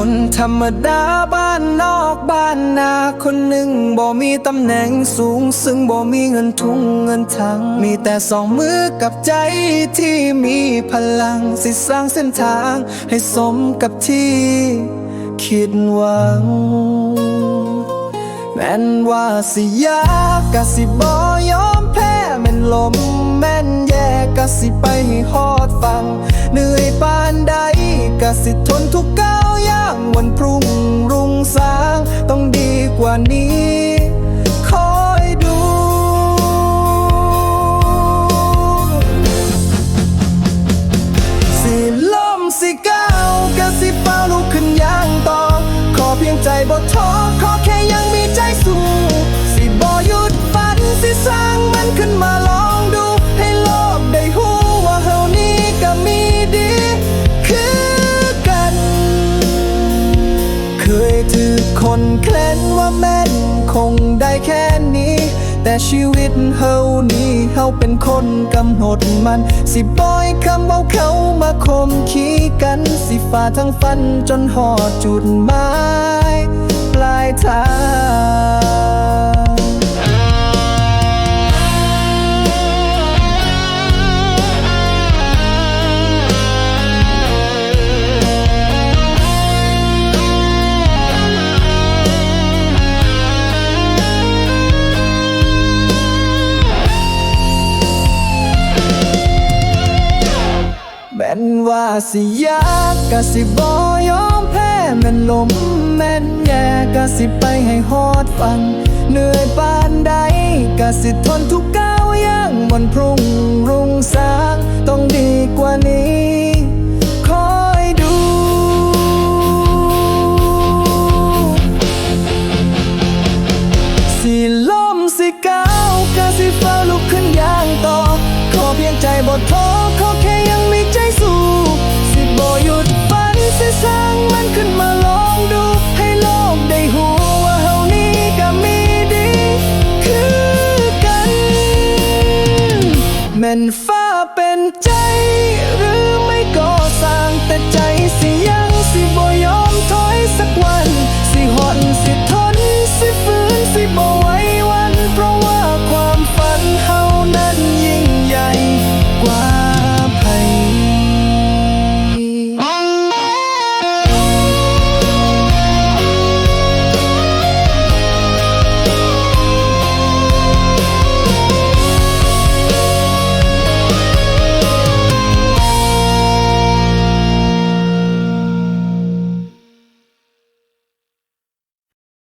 คนธรรมดาบ้านนอกบ้านนาคนหนึ่งบ่มีตำแหน่งสูง ซึ่งบ่มีเงินทุงเงินถัง มีแต่สองมือกับใจที่มีพลัง สิสร้างเส้นทางให้สมกับที่คิดหวัง แม่นว่าสิยากกะสิบ่ยอมแพ้แม่นลมแม่นแย่กะสิไปให้ฮอดฟัง เหนื่อยปานใดกะสิทนทุกก้า วันพรุ่งรุ่งสางต้องดีกว่านี้คอยดู สิลมสิก้าวกะสิฟ้าลุกขึ้นย่างต่อ ขอเพียงใจบ่ท้อ ชีวิตเฮานี้เฮาเป็นคนกำหนดมัน สิบอยคำเอาเขามาคมขีกัน สิฝ่าทั้งฟันจนหอดจุดหมาย ว่าสิยากก็สิบอยอมแพ้แม่นลมแม่นแย่ก็สิไปให้ฮอดฟัง เหนื่อยปานใดก็สิทนทุกก้าวย่างวันพรุ่งรุ่งสาง ต้องดีกว่านี้คอยดู สิล้มสิก้าวก็สิเฝ้าลุกขึ้นอย่างต่อ ขอเพียงใจบทท้อ